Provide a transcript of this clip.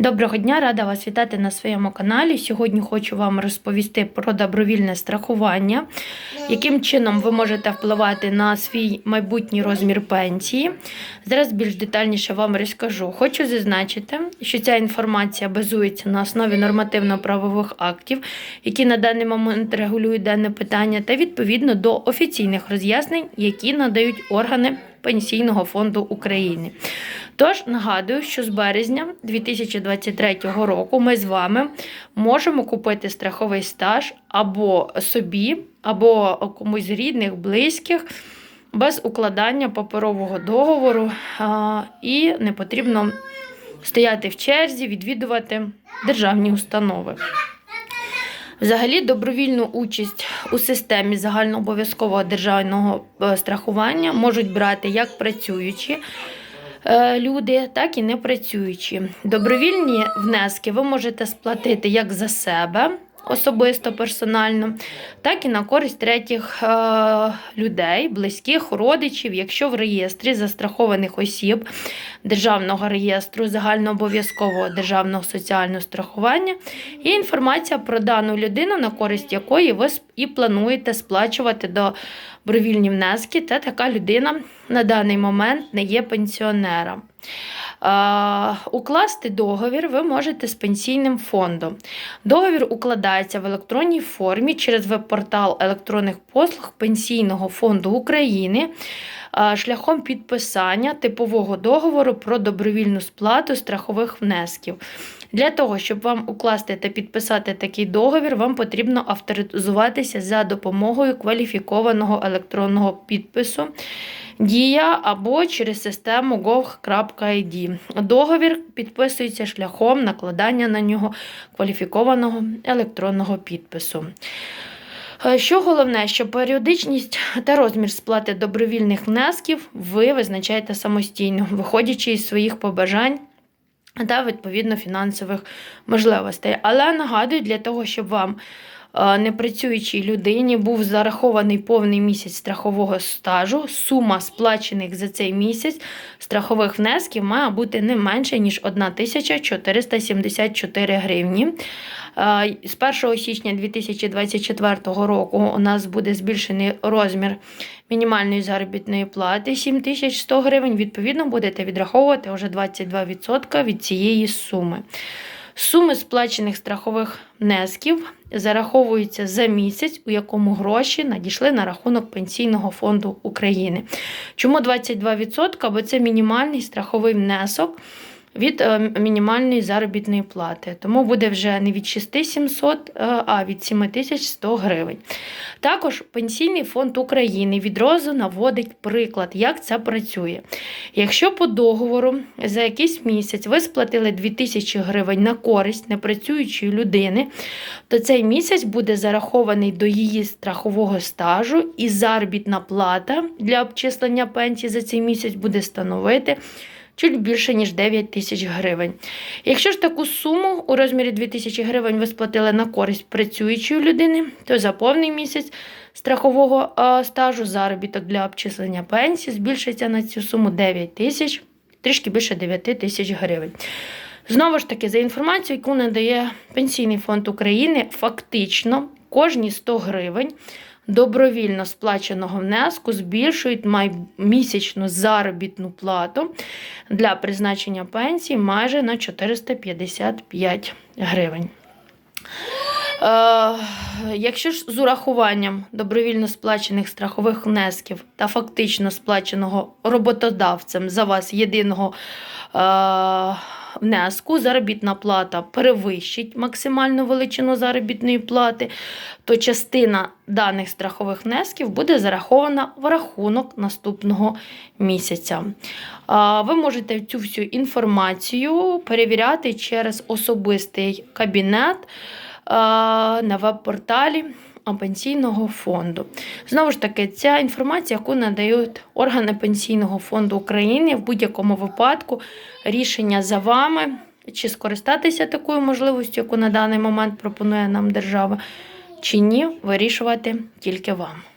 Доброго дня, рада вас вітати на своєму каналі. Сьогодні хочу вам розповісти про добровільне страхування, яким чином ви можете впливати на свій майбутній розмір пенсії. Зараз більш детальніше вам розкажу. Хочу зазначити, що ця інформація базується на основі нормативно-правових актів, які на даний момент регулюють дане питання, та відповідно до офіційних роз'яснень, які надають органи Пенсійного фонду України. Тож нагадую, що з березня 2023 року ми з вами можемо купити страховий стаж або собі, або комусь з рідних, близьких. Без укладання паперового договору а, і не потрібно стояти в черзі, відвідувати державні установи. Взагалі, добровільну участь у системі загальнообов'язкового державного е, страхування можуть брати як працюючі е, люди, так і не працюючі. Добровільні внески ви можете сплатити як за себе. Особисто персонально, так і на користь третіх е, людей, близьких, родичів, якщо в реєстрі застрахованих осіб Державного реєстру загальнообов'язкового державного соціального страхування є інформація про дану людину, на користь якої ви і плануєте сплачувати добровільні внески, та така людина на даний момент не є пенсіонером. Е, Укласти договір ви можете з пенсійним фондом. Договір укладається в електронній формі через веб-портал електронних послуг Пенсійного фонду України шляхом підписання типового договору про добровільну сплату страхових внесків. Для того, щоб вам укласти та підписати такий договір, вам потрібно авторизуватися за допомогою кваліфікованого електронного підпису. Дія або через систему gov.id. Договір підписується шляхом накладання на нього кваліфікованого електронного підпису. Е, Що головне, що періодичність та розмір сплати добровільних внесків ви визначаєте самостійно, виходячи із своїх побажань та відповідно фінансових можливостей. Але нагадую, для того, щоб вам непрацюючій людині був зарахований повний місяць страхового стажу, сума сплачених за цей місяць страхових внесків має бути не менше, ніж 1474 гривні. Е, З 1 січня 2024 року у нас буде збільшений розмір мінімальної заробітної плати 7100 гривень. Відповідно, будете відраховувати вже 22% від цієї суми. Суми сплачених страхових внесків зараховуються за місяць, у якому гроші надійшли на рахунок Пенсійного фонду України. Чому 22%? Бо це мінімальний страховий внесок від е, мінімальної заробітної плати. Тому буде вже не від 6700, е, а від 7100 гривень. Також Пенсійний фонд України відразу наводить приклад, як це працює. Якщо по договору за якийсь місяць ви сплатили 2000 гривень на користь непрацюючої людини, то цей місяць буде зарахований до її страхового стажу, і заробітна плата для обчислення пенсії за цей місяць буде становити чуть більше, ніж 9 тисяч гривень. Якщо ж таку суму у розмірі 2 тисячі гривень ви сплатили на користь працюючої людини, то за повний місяць страхового стажу заробіток для обчислення пенсії збільшиться на цю суму 9 тисяч, трішки більше 9 тисяч гривень. Знову ж таки, за інформацією, яку надає Пенсійний фонд України, фактично кожні 100 гривень добровільно сплаченого внеску збільшують місячну заробітну плату для призначення пенсії майже на 455 гривень. Е, якщо ж з урахуванням добровільно сплачених страхових внесків та фактично сплаченого роботодавцем за вас єдиного е, внеску, заробітна плата перевищить максимальну величину заробітної плати, то частина даних страхових внесків буде зарахована в рахунок наступного місяця. Ви можете цю всю інформацію перевіряти через особистий кабінет на веб-порталі Пенсійного фонду. Знову ж таки, ця інформація, яку надають органи Пенсійного фонду України в будь-якому випадку, рішення за вами, чи скористатися такою можливістю, яку на даний момент пропонує нам держава, чи ні, вирішувати тільки вам.